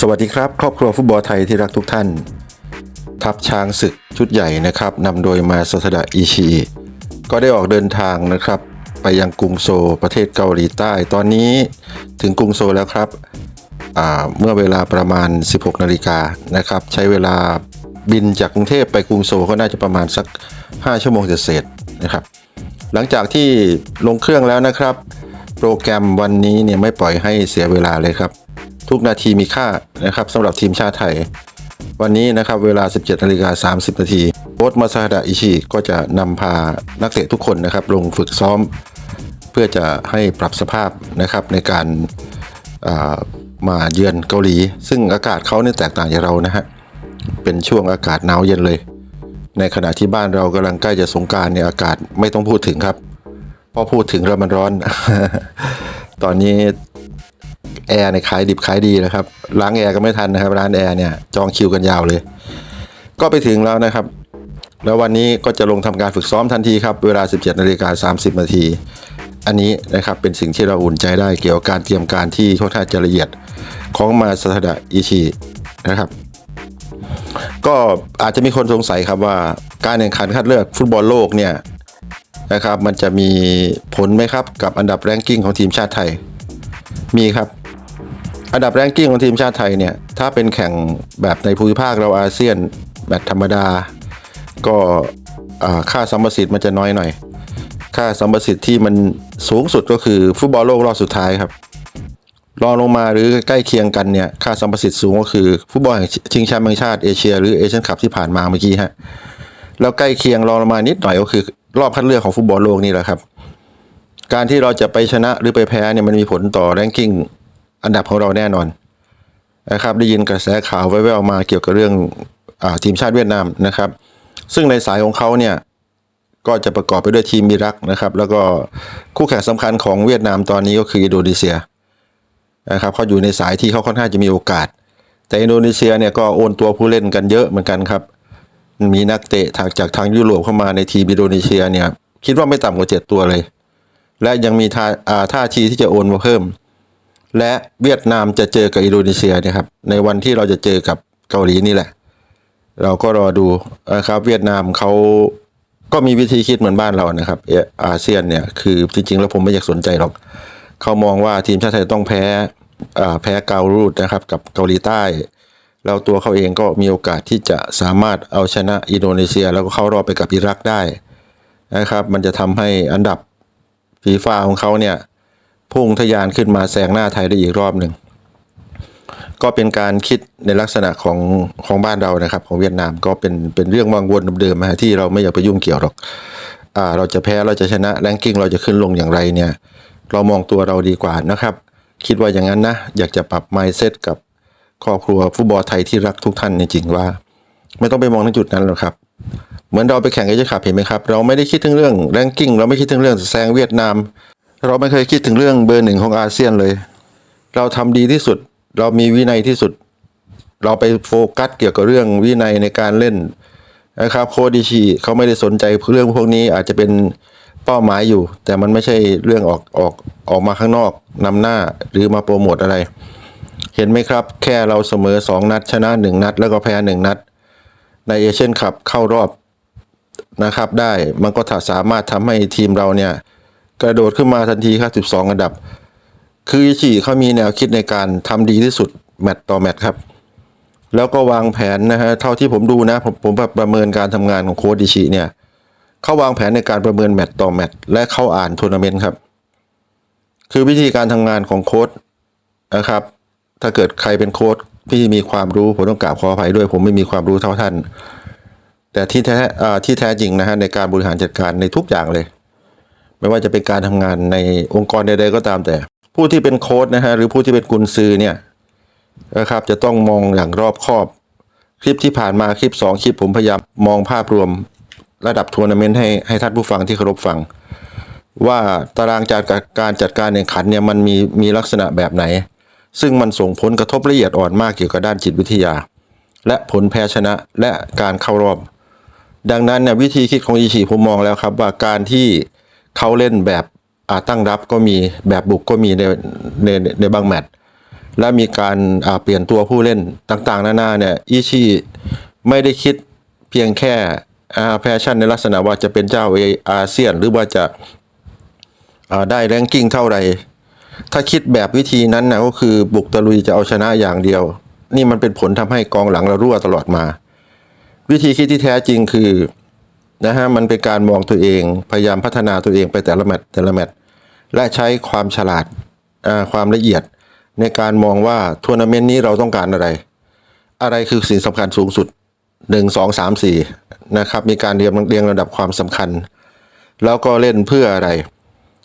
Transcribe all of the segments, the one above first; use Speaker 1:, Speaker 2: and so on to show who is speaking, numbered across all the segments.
Speaker 1: สวัสดีครับ ครอบครัวฟุตบอลไทยที่รักทุกท่าน ทัพช้างศึกชุดใหญ่นะครับนำโดยมาสทดะอิชิก็ได้ออกเดินทางนะครับ ไปยังกรุงโซลประเทศเกาหลีใต้ ตอนนี้ถึงกรุงโซลแล้วครับเมื่อเวลาประมาณ 16 นาฬิกานะครับ ใช้เวลาบินจากกรุงเทพไปกรุงโซลก็น่าจะประมาณสัก 5 ชั่วโมงเศษนะครับ หลังจากที่ลงเครื่องแล้วนะครับ โปรแกรมวันนี้เนี่ยไม่ปล่อยให้เสียเวลาเลยครับ ทุกนาทีมีค่านะครับสำหรับทีมชาติไทย วันนี้นะครับเวลา 17นาฬิกา30 นาทีโค้ชมาซาดะอิชิก็จะนำพานักเตะทุกคนนะครับลงฝึกซ้อม เพื่อจะให้ปรับสภาพนะครับในการามาเยือนเกาหลี ซึ่งอากาศเขาเนี่ยแตกต่างจากเรานะฮะเป็นช่วงอากาศหนาวเย็นเลย ในขณะที่บ้านเรากำลังใกล้จะสงการเนี่ยอากาศไม่ต้องพูดถึงครับ พอพูดถึงแล้วมันร้อน ตอนนี้แอร์เนี่ยขายดิบขายดีนะครับ ล้างแอร์ก็ไม่ทันนะครับ ร้านแอร์เนี่ยจองคิวกันยาวเลย ก็ไปถึงแล้วนะครับ แล้ววันนี้ก็จะลงทำการฝึกซ้อมทันทีครับ เวลา 17นาฬิกา30นาทีอันนี้นะครับเป็นสิ่งที่เราอุ่นใจได้เกี่ยวกับการเตรียมการที่ค่อนข้างจะละเอียดของมาสทดะอิชินะครับ ก็อาจจะมีคนสงสัยครับว่าการแข่งขันคัดเลือกฟุตบอลโลกเนี่ย นะครับ มันจะมีผลไหมครับกับอันดับแรงกิ้งของทีมชาติไทย มีครับ อันดับแรงกิ้งของทีมชาติไทยเนี่ย ถ้าเป็นแข่งแบบในภูมิภาคเราอาเซียนแบบธรรมดา ก็ค่าสัมประสิทธิ์มันจะน้อยหน่อย ค่าสัมประสิทธิ์ที่มันสูงสุดก็คือฟุตบอลโลกรอบสุดท้ายครับรองลงมาหรือใกล้เคียงกันเนี่ยค่าสัมประสิทธิ์สูงก็คือฟุตบอลแห่งชิงแชมป์แห่งชาติเอเชียหรือเอเชียนคัพที่ผ่านมาเมื่อกี้ฮะแล้วใกล้เคียงรองลงมานิดหน่อยก็คือ รอบคัดเลือกของฟุตบอลโลกนี่แหละครับ การที่เราจะไปชนะหรือไปแพ้เนี่ยมันมีผลต่อแรงกิ้งอันดับของเราแน่นอนนะครับได้ยินกระแสข่าวแว่วๆมาเกี่ยวกับเรื่องอทีมชาติเวียดนามนะครับ ซึ่งในสายของเขาเนี่ยก็จะประกอบไปด้วยทีมอิรักนะครับ แล้วก็คู่แข่งสำคัญของเวียดนามตอนนี้ก็คืออินโดนีเซียนะครับเขาอยู่ในสายที่เขาค่อนข้างจะมีโอกาส แต่อินโดนีเซียเนี่ยก็โอนตัวผู้เล่นกันเยอะเหมือนกันครับ มีนักเตะทางจากทางยุโรปเข้ามาในทีมอินโดนีเซียเนี่ย คิดว่าไม่ต่ำกว่าเจ็ดตัวเลย และยังมีท่าอ่าท่าทีที่จะโอนมาเพิ่ม และเวียดนามจะเจอกับอินโดนีเซียเนะครับ ในวันที่เราจะเจอกับเกาหลีนี่แหละ เราก็รอดูนะครับ เวียดนามเขาก็มีวิธีคิดเหมือนบ้านเรานะครับเออาเซียนเนี่ยคือจริงๆ แล้วผมไม่อยากสนใจหรอกเขามองว่าทีมชาติไทยต้องแพ้อ่าแพ้เกาลูดนะครับ กับเกาหลีใต้ แล้วตัวเขาเองก็มีโอกาสที่จะสามารถเอาชนะอินโดนีเซีย แล้วก็เข้ารอบไปกับอิรักได้นะครับ มันจะทำให้อันดับฟีฟ่าของเขาเนี่ยพุ่งทะยานขึ้นมาแซงหน้าไทยได้อีกรอบหนึ่งก็เป็นการคิดในลักษณะของของบ้านเรานะครับ ของเวียดนามก็เป็นเป็นเรื่องวังวนเดิมๆนะฮะที่เราไม่อยากไปยุ่งเกี่ยวหรอกอ่าเราจะแพ้เราจะชนะแรงกิ้งเราจะขึ้นลงอย่างไรเนี่ย เรามองตัวเราดีกว่านะครับ คิดว่าอย่างนั้นนะ อยากจะปรับ mindset กับ ครอบครัวฟุตบอลไทยที่รักทุกท่านจริงๆว่า ไม่ต้องไปมองในจุดนั้นหรอกครับเหมือนเราไปแข่งเอเชียคัพเห็นไหมครับ เราไม่ได้คิดถึงเรื่องแรงกิ้งเราไม่คิดถึงเรื่องแซงเวียดนาม เราไม่เคยคิดถึงเรื่องเบอร์หนึ่งของอาเซียนเลย เราทำดีที่สุด เรามีวินัยที่สุด เราไปโฟกัสเกี่ยวกับเรื่องวินัยในการเล่นนะครับโคดิชีเขาไม่ได้สนใจเรื่องพวกนี้อาจจะเป็นเป้าหมายอยู่ แต่มันไม่ใช่เรื่องออกออกออกมาข้างนอกนำหน้าหรือมาโปรโมทอะไร เห็นไหมครับ แค่เราเสมอสองนัด ชนะหนึ่งนัด แล้วก็แพ้หนึ่งนัด ในเอเชียนคัพเข้ารอบนะครับ ได้มันก็ถ้าสามารถทำให้ทีมเราเนี่ย กระโดดขึ้นมาทันทีครับ 12 อันดับ คืออิชิเขามีแนวคิดในการทำดีที่สุด แมตต์ต่อแมตต์ครับ แล้วก็วางแผนนะฮะเท่าที่ผมดูนะ ผมผมประเมินการทำงานของโค้ชดิชิเนี่ยเขาวางแผนในการประเมินแมตต์ต่อแมตต์และเข้าอ่านทัวร์นาเมนต์ครับ คือวิธีการทำงานของโค้ชนะครับ ถ้าเกิดใครเป็นโค้ชพี่มีความรู้ผมต้องกราบขออภัยด้วย ผมไม่มีความรู้เท่าท่าน แต่ที่แท้ที่แท้จริงนะฮะในการบริหารจัดการในทุกอย่างเลย ไม่ว่าจะเป็นการทำงานในองค์กรใดๆก็ตามแต่ ผู้ที่เป็นโค้ชนะฮะหรือผู้ที่เป็นกุนซือเนี่ยนะครับจะต้องมองอย่างรอบคอบ คลิปที่ผ่านมาคลิป 2 คลิปผมพยายามมองภาพรวมระดับทัวร์นาเมนต์ให้ให้ท่านผู้ฟังที่เคารพฟัง ว่าตารางจัดการจัดการแข่งขันเนี่ยมันมีมีลักษณะแบบไหน ซึ่งมันส่งผลกระทบละเอียดอ่อนมากเกี่ยวกับด้านจิตวิทยา และผลแพ้ชนะและการเข้ารอบ ดังนั้นเนี่ยวิธีคิดของอิชิผมมองแล้วครับว่าการที่เขาเล่นแบบอาตั้งรับก็มีแบบบุกก็มีในในในบางแมตช์และมีการอาเปลี่ยนตัวผู้เล่นต่างๆนานาเนี่ยอิชิไม่ได้คิดเพียงแค่แพชชั่นในลักษณะว่าจะเป็นเจ้าอาเซียนหรือว่าจะาได้แรงกิ้งเท่าไหร่ ถ้าคิดแบบวิธีนั้นนะก็คือบุกตะลุยจะเอาชนะอย่างเดียว นี่มันเป็นผลทำให้กองหลังเรารั่วตลอดมา วิธีคิดที่แท้จริงคือนะฮะมันเป็นการมองตัวเองพยายามพัฒนาตัวเองไปแต่ละแมตช์แต่ละแมตช์และใช้ความฉลาดอ่าความละเอียดในการมองว่าทัวร์นาเมนต์นี้เราต้องการอะไร อะไรคือสิ่งสำคัญสูงสุด 1 2 3 4นะครับมีการเรียงเรียงระดับความสำคัญ แล้วก็เล่นเพื่ออะไร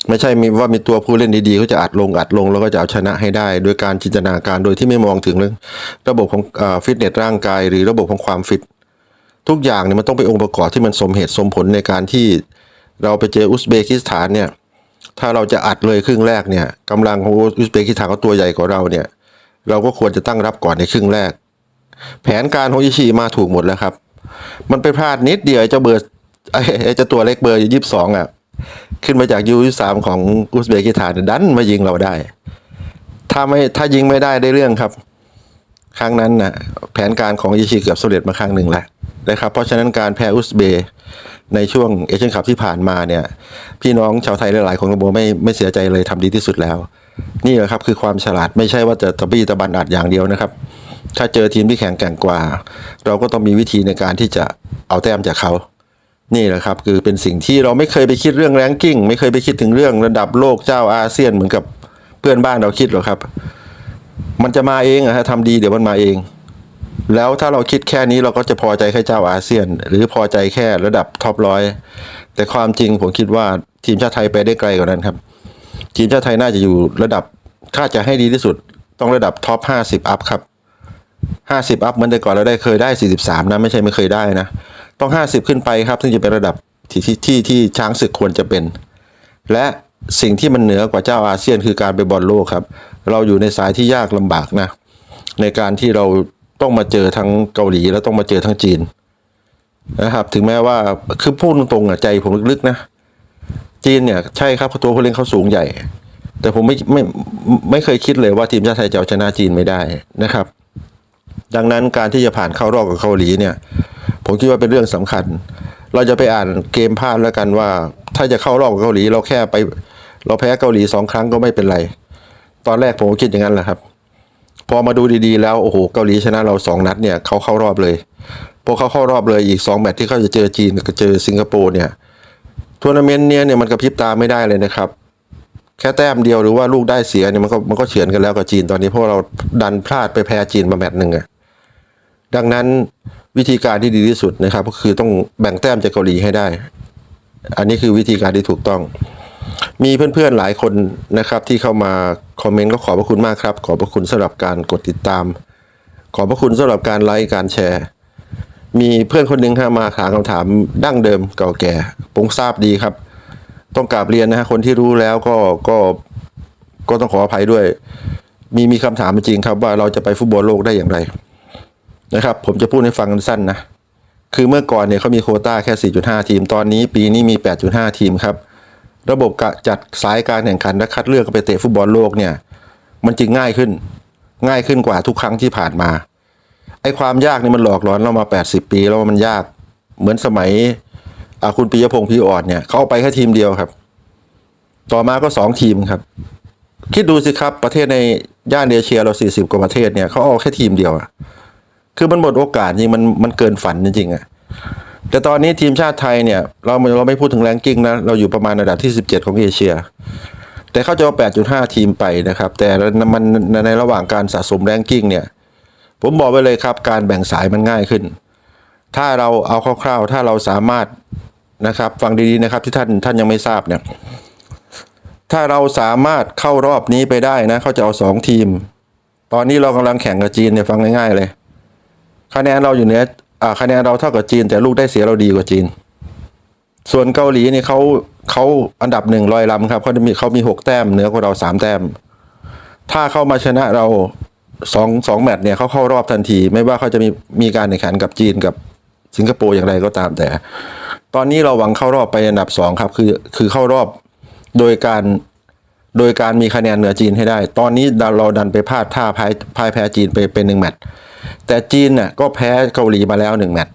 Speaker 1: ไม่ใช่มีว่ามีตัวผู้เล่นดีๆเขาจะอัดลงอัดลงแล้วก็จะเอาชนะให้ได้ โดยการจินตนาการโดยที่ไม่มองถึงเรื่องระบบของฟิตเนสร่างกายหรือระบบของความฟิต ทุกอย่างเนี่ยมันต้องเป็นองค์ประกอบที่มันสมเหตุสมผลในการที่เราไปเจออุซเบกิสถานเนี่ยถ้าเราจะอัดเลยครึ่งแรกเนี่ยกำลังของอุซเบกิสถานเขาตัวใหญ่กว่าเราเนี่ยเราก็ควรจะตั้งรับก่อนในครึ่งแรก แผนการของอิชิมาถูกหมดแล้วครับ มันไปพลาดนิดเดียวไอ้เจ้าเบอร์ไอ้ไอ้เจ้าตัวเล็กเบอร์ยี่สิบสองอะ ขึ้นมาจากยูยี่สามของอุซเบกิสถานดันมายิงเราได้ ถ้าไม่ถ้ายิงไม่ได้ได้เรื่องครับ ครั้งนั้นนะแผนการของอิชิเกือบสำเร็จมาครั้งหนึ่งแล้วนะครับ เพราะฉะนั้นการแพ้อุซเบย์ในช่วงเอเชียนคัพที่ผ่านมาเนี่ย พี่น้องชาวไทยหลาย ๆ คนก็บอกไม่ไม่เสียใจเลยทำดีที่สุดแล้ว นี่แหละครับคือความฉลาดไม่ใช่ว่าจะตะบี้ตะบันอัดอย่างเดียวนะครับ ถ้าเจอทีมที่แข็งแกร่งกว่า เราก็ต้องมีวิธีในการที่จะเอาแต้มจากเขา นี่แหละครับคือเป็นสิ่งที่เราไม่เคยไปคิดเรื่องแรงกิ้งไม่เคยไปคิดถึงเรื่องระดับโลกเจ้าอาเซียนเหมือนกับเพื่อนบ้านเราคิดหรอกครับ มันจะมาเองอะฮะทำดีเดี๋ยวมันมาเอง แล้วถ้าเราคิดแค่นี้เราก็จะพอใจแค่เจ้าอาเซียน หรือพอใจแค่ระดับท็อปร้อยแต่ความจริงผมคิดว่าทีมชาติไทยไปได้ไกลกว่านั้นครับ ทีมชาติไทยน่าจะอยู่ระดับถ้าจะให้ดีที่สุดต้องระดับท็อปห้าสิบอัพครับห้าสิบอัพเหมือนแต่ก่อนเราได้เคยได้สี่สิบสามนะไม่ใช่ไม่เคยได้นะ ต้องห้าสิบขึ้นไปครับซึ่งจะเป็นระดับที่ที่ที่ที่ช้างศึกควรจะเป็น และสิ่งที่มันเหนือกว่าเจ้าอาเซียนคือการไปบอลโลกครับ เราอยู่ในสายที่ยากลำบากนะ ในการที่เราต้องมาเจอทั้งเกาหลีแล้วต้องมาเจอทั้งจีนนะครับ ถึงแม้ว่าคือพูดตรงๆอะใจผมลึกๆนะ จีนเนี่ยใช่ครับตัวผู้เล่นเขาสูงใหญ่ แต่ผมไม่ไม่ไม่เคยคิดเลยว่าทีมชาติไทยจะเอาชนะจีนไม่ได้นะครับ ดังนั้นการที่จะผ่านเข้ารอบกับเกาหลีเนี่ย ผมคิดว่าเป็นเรื่องสำคัญ เราจะไปอ่านเกมพลาดแล้วกันว่า ถ้าจะเข้ารอบเกาหลี เราแค่ไป เราแพ้เกาหลีสองครั้งก็ไม่เป็นไร ตอนแรกผมก็คิดอย่างนั้นแหละครับ พอมาดูดีๆ แล้วโอ้โหเกาหลีชนะเราสองนัดเนี่ยเขาเข้ารอบเลยพอเขาเข้ารอบเลยอีกสองแมตช์ที่เขาจะเจอจีนกับเจอสิงคโปร์เนี่ยทัวร์นาเมนต์เนี้ยเนี่ยมันกระพริบตาไม่ได้เลยนะครับ แค่แต้มเดียวหรือว่าลูกได้เสียเนี่ยมันก็มันก็เฉือนกันแล้วกับจีนตอนนี้เพราะเราดันพลาดไปแพ้จีนมาแมตช์หนึ่งอะ ดังนั้นวิธีการที่ดีที่สุดนะครับ ก็คือต้องแบ่งแต้มจากเกาหลีให้ได้ อันนี้คือวิธีการที่ถูกต้อง มีเพื่อนๆหลายคนนะครับ ที่เข้ามาคอมเมนต์ก็ขอบพระคุณมากครับ ขอบพระคุณสำหรับการกดติดตาม ขอบพระคุณสำหรับการไลค์การแชร์ มีเพื่อนคนหนึ่งฮะมาถามคำถามดั้งเดิมเก่าแก่ผมทราบดีครับ ต้องกราบเรียนนะฮะคนที่รู้แล้วก็ก็ก็ต้องขออภัยด้วย มีมีคำถามจริงครับว่าเราจะไปฟุตบอลโลกได้อย่างไร นะครับ ผมจะพูดให้ฟังสั้นนะ คือเมื่อก่อนเนี่ยเขามีโคต้าแค่ 4.5 ทีม ตอนนี้ปีนี้มี 8.5 ทีมครับ ระบบกะจัดสายการแข่งขันและคัดเลือกไปเตะฟุตบอลโลกเนี่ย มันจึงง่ายขึ้น ง่ายขึ้นกว่าทุกครั้งที่ผ่านมา ไอ้ความยากนี่มันหลอกหลอนเรามา 80 ปีแล้วมันยาก เหมือนสมัยอาคุณปิยพงศ์พีอ่อนเนี่ยเขาเอาไปแค่ทีมเดียวครับ ต่อมาก็สองทีมครับ คิดดูสิครับประเทศในย่านเอเชียเรา 40 กว่าประเทศเนี่ยเขาเอาแค่ทีมเดียวอะ คือมันหมดโอกาสจริงมันมันเกินฝันจริงๆอะแต่ตอนนี้ทีมชาติไทยเนี่ย เราเราไม่พูดถึงแรงกิ้งนะ เราอยู่ประมาณระดับที่ 17 ของเอเชีย แต่เขาจะเอา 8.5 ทีมไปนะครับ แต่มันในระหว่างการสะสมแรงกิ้งเนี่ย ผมบอกไว้เลยครับ การแบ่งสายมันง่ายขึ้น ถ้าเราเอาคร่าวๆ ถ้าเราสามารถนะครับ ฟังดีๆนะครับที่ท่านท่านยังไม่ทราบเนี่ย ถ้าเราสามารถเข้ารอบนี้ไปได้นะเขาจะเอาสองทีม ตอนนี้เรากำลังแข่งกับจีนเนี่ยฟังง่ายๆเลย คะแนนเราอยู่เหนืออ่าคะแนนเราเท่ากับจีน แต่ลูกได้เสียเราดีกว่าจีน ส่วนเกาหลีนี่เขาเขาอันดับหนึ่งลอยลำครับเขาจะมีเขามีหกแต้มเหนือกว่าเราสามแต้ม ถ้าเข้ามาชนะเราสองสองแมตช์เนี่ยเขาเข้ารอบทันที ไม่ว่าเขาจะมีมีการแข่งขันกับจีนกับสิงคโปร์อย่างไรก็ตามแต่ ตอนนี้เราหวังเข้ารอบไปอันดับสองครับ คือคือเข้ารอบโดยการโดยการมีคะแนนเหนือจีนให้ได้ ตอนนี้เราดันไปพลาดท่าพ่ายพ่ายแพ้จีนไปเป็นหนึ่งแมตช์ แต่จีนน่ะก็แพ้เกาหลีมาแล้วหนึ่งแมตช์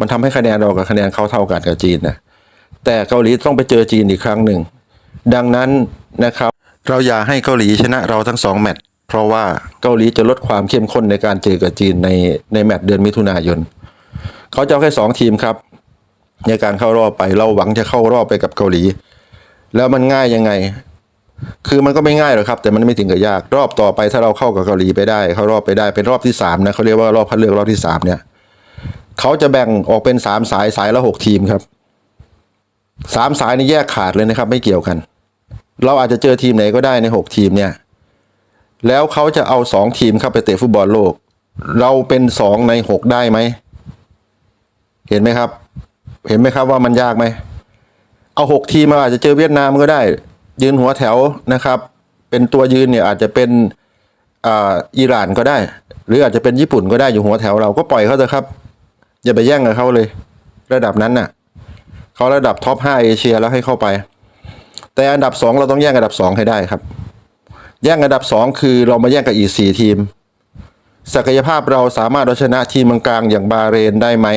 Speaker 1: มันทำให้คะแนนเรากับคะแนนเขาเท่ากันกับจีนนะแต่เกาหลีต้องไปเจอจีนอีกครั้งหนึ่ง ดังนั้นนะครับ เราอย่าให้เกาหลีชนะเราทั้งสองแมตช์เพราะว่าเกาหลีจะลดความเข้มข้นในการเจอกับจีนในในแมตช์เดือนมิถุนายนเขาจะเอาแค่สองทีมครับ ในการเข้ารอบไปเราหวังจะเข้ารอบไปกับเกาหลี แล้วมันง่ายยังไง คือมันก็ไม่ง่ายหรอกครับ แต่มันไม่ถึงกับยาก รอบต่อไปถ้าเราเข้ากับเกาหลีไปได้ เข้ารอบไปได้เป็นรอบที่สามนะเขาเรียกว่ารอบคัดเลือกรอบที่สามเนี่ยเขาจะแบ่งออกเป็นสามสายสายละหกทีมครับสามสายนี่แยกขาดเลยนะครับ ไม่เกี่ยวกัน เราอาจจะเจอทีมไหนก็ได้ในหกทีมเนี่ย แล้วเขาจะเอาสองทีมเข้าไปเตะฟุตบอลโลก เราเป็นสองในหกได้ไหมเห็นไหมครับ เห็นไหมครับว่ามันยากไหมเอาหกทีมมาอาจจะเจอเวียดนามก็ได้ ยืนหัวแถวนะครับ เป็นตัวยืนเนี่ยอาจจะเป็นอิหร่านก็ได้ หรืออาจจะเป็นญี่ปุ่นก็ได้อยู่หัวแถวเราก็ปล่อยเขาเถอะครับ อย่าไปแย่งกับเขาเลย ระดับนั้นน่ะเขาระดับท็อปห้าเอเชียแล้วให้เข้าไป แต่อันดับสองเราต้องแย่งอันดับสองให้ได้ครับ แย่งอันดับสองคือเรามาแย่งกับอีกสี่ทีม ศักยภาพเราสามารถเอาชนะทีมกลางอย่างบาเรนได้ไหม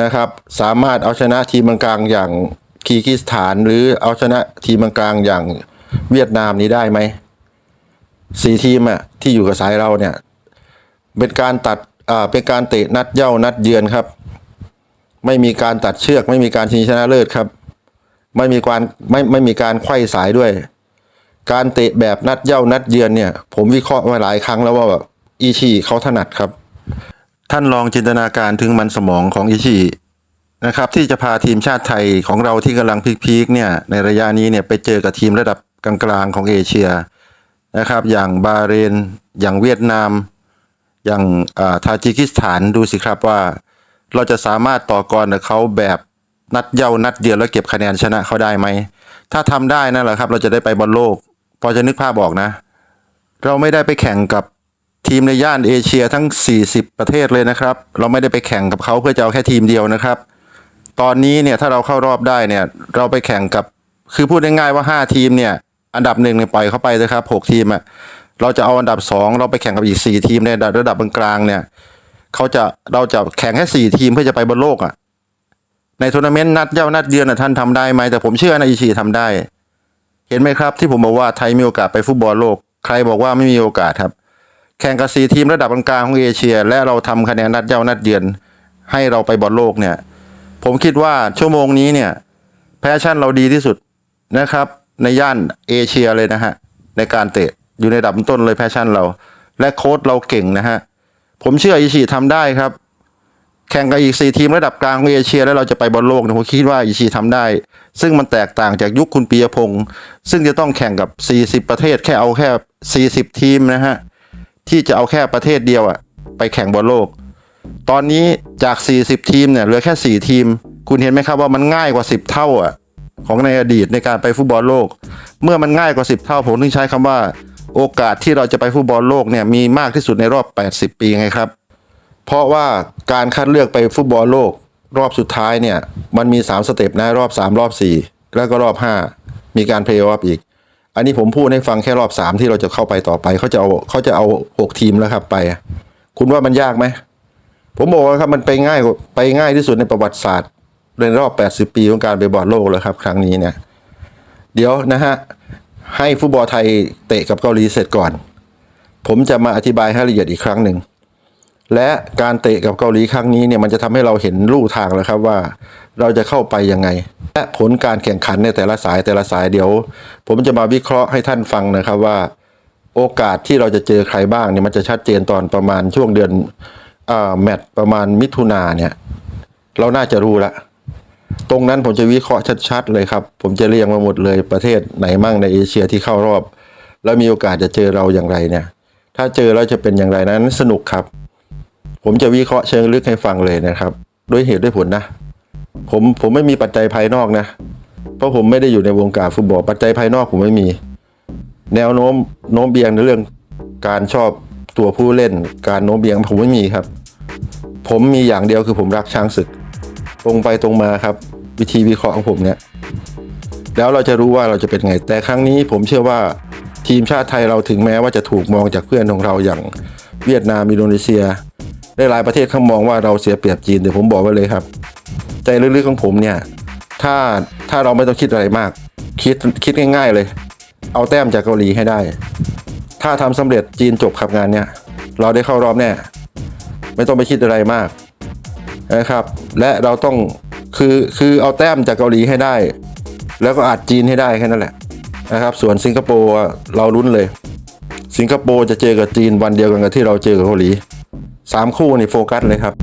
Speaker 1: นะครับ สามารถเอาชนะทีมกลางอย่าง คีกิสถานหรือเอาชนะทีมกลางอย่างเวียดนามนี้ได้ไหมสี่ทีมอะที่อยู่กับสายเราเนี่ย เป็นการตัดอ่าเป็นการเตะนัดเย่านัดเยือนครับ ไม่มีการตัดเชือก ไม่มีการชิงชนะเลิศครับ ไม่มีการไม่ไม่มีการไขว้สายด้วย การเตะแบบนัดเย่านัดเยือนเนี่ย ผมวิเคราะห์มาหลายครั้งแล้วว่าแบบอีชีเขาถนัดครับ ท่านลองจินตนาการถึงมันสมองของอิชิ นะครับที่จะพาทีมชาติไทยของเราที่กำลังพีคๆเนี่ยในระยะนี้เนี่ยไปเจอกับทีมระดับกลางๆของเอเชียนะครับ อย่างบาเรน อย่างเวียดนาม อย่างอ่าทาจิกิสถานดูสิครับว่า เราจะสามารถต่อกรกับเขาแบบนัดเย้านัดเดียวแล้วเก็บคะแนนชนะเขาได้ไหม ถ้าทำได้นั่นแหละครับ เราจะได้ไปบอลโลก พอจะนึกภาพออกนะ เราไม่ได้ไปแข่งกับทีมในย่านเอเชียทั้ง 40 ประเทศเลยนะครับ เราไม่ได้ไปแข่งกับเขาเพื่อจะเอาแค่ทีมเดียวนะครับ ตอนนี้เนี่ยถ้าเราเข้ารอบได้เนี่ยเราไปแข่งกับคือพูดง่ายๆว่า 5 ทีมเนี่ยอันดับหนึ่งเนี่ยปล่อยเข้าไปเลยครับ6ทีมอะเราจะเอาอันดับ 2 เราไปแข่งกับอีก 4 ทีมในระดับกลางๆเนี่ยเขาจะเราจะแข่งแค่ 4 ทีมเพื่อจะไปบนโลกอะในทัวร์นาเมนต์นัดเย้านัดเยือนนะท่านทำได้ไหมแต่ผมเชื่อนะอิชิทำได้ เห็นไหมครับ ที่ผมบอกว่าไทยมีโอกาสไปฟุตบอลโลก ใครบอกว่าไม่มีโอกาสครับ แข่งกับสีทีมระดับกลางของเอเชีย และเราทำคะแนนนัดเย้านัดเยือน ให้เราไปบอลโลกเนี่ย ผมคิดว่าชั่วโมงนี้เนี่ยแพชชั่นเราดีที่สุดนะครับ ในย่านเอเชียเลยนะฮะ ในการเตะอยู่ในดับต้นเลยแพชชั่นเรา และโค้ชเราเก่งนะฮะ ผมเชื่ออิชิทำได้ครับ แข่งกับอีกสี่ทีมระดับกลางของเอเชีย แล้วเราจะไปบอลโลกนี่ยผมคิดว่าอิชิทำได้ ซึ่งมันแตกต่างจากยุคคุณปียพงศ์ซึ่งจะต้องแข่งกับ 40 ประเทศแค่เอาแค่ 40 ทีมนะฮะที่จะเอาแค่ประเทศเดียวอะไปแข่งบอลโลก ตอนนี้จาก 40 ทีมเนี่ยเหลือแค่ 4 ทีม คุณเห็นไหมครับว่ามันง่ายกว่า 10 เท่าอะของในอดีตในการไปฟุตบอลโลก เมื่อมันง่ายกว่า 10 เท่าผมถึงใช้คำว่า โอกาสที่เราจะไปฟุตบอลโลกเนี่ยมีมากที่สุดในรอบ 80 ปีไงครับ เพราะว่าการคัดเลือกไปฟุตบอลโลก รอบสุดท้ายเนี่ยมันมี 3 สเต็ปนะรอบ 3 รอบ 4 แล้วก็รอบ 5 มีการเพลย์ออฟอีก อันนี้ผมพูดให้ฟังแค่รอบ 3 ที่เราจะเข้าไปต่อไปเขาจะเอาเขาจะเอา 6 ทีมแล้วครับไป คุณว่ามันยากไหม ผมบอกว่าครับมันไปง่ายไปง่ายที่สุดในประวัติศาสตร์ในรอบ 80 ปีของการไปบอลโลกแล้วครับ ครั้งนี้เนี่ย เดี๋ยวนะฮะ ให้ฟุตบอลไทยเตะกับเกาหลีเสร็จก่อน ผมจะมาอธิบายให้ละเอียดอีกครั้งหนึ่ง และการเตะกับเกาหลีครั้งนี้เนี่ยมันจะทำให้เราเห็นลู่ทางแล้วครับว่า เราจะเข้าไปยังไง และผลการแข่งขันในแต่ละสายแต่ละสายเดี๋ยว ผมจะมาวิเคราะห์ให้ท่านฟังนะครับว่า โอกาสที่เราจะเจอใครบ้างเนี่ยมันจะชัดเจนตอนประมาณช่วงเดือน แมตช์ประมาณมิถุนาเนี่ย เราน่าจะรู้ละตรงนั้นผมจะวิเคราะห์ชัดๆเลยครับ ผมจะเรียงมาหมดเลยประเทศไหนมั่งในเอเชียที่เข้ารอบ แล้วมีโอกาสจะเจอเราอย่างไรเนี่ย ถ้าเจอแล้วจะเป็นอย่างไรนั้นสนุกครับ ผมจะวิเคราะห์เชิงลึกให้ฟังเลยนะครับ ด้วยเหตุด้วยผลนะ ผมผมไม่มีปัจจัยภายนอกนะ เพราะผมไม่ได้อยู่ในวงการฟุตบอลปัจจัยภายนอกผมไม่มี แนวโน้มโน้มเบียงในเรื่องการชอบตัวผู้เล่น การโน้มเบียงผมไม่มีครับ ผมมีอย่างเดียวคือผมรักช้างศึก ตรงไปตรงมาครับ วิธีวิเคราะห์ของผมเนี่ย แล้วเราจะรู้ว่าเราจะเป็นไง แต่ครั้งนี้ผมเชื่อว่าทีมชาติไทยเราถึงแม้ว่าจะถูกมองจากเพื่อนของเราอย่างเวียดนามอินโดนีเซียได้หลายประเทศเขามองว่าเราเสียเปรียบจีนแต่ผมบอกไว้เลยครับ ใจลึกๆของผมเนี่ย ถ้าถ้าเราไม่ต้องคิดอะไรมาก คิดคิดง่ายๆเลย เอาแต้มจากเกาหลีให้ได้ ถ้าทำสำเร็จจีนจบครับงานเนี่ย เราได้เข้ารอบแน่ ไม่ต้องไปคิดอะไรมากนะครับ และเราต้องคือคือเอาแต้มจากเกาหลีให้ได้ แล้วก็อัดจีนให้ได้แค่นั้นแหละนะครับ ส่วนสิงคโปร์เราลุ้นเลย สิงคโปร์จะเจอกับจีนวันเดียวกันกับที่เราเจอกับเกาหลีสามคู่นี่โฟกัสเลยครับ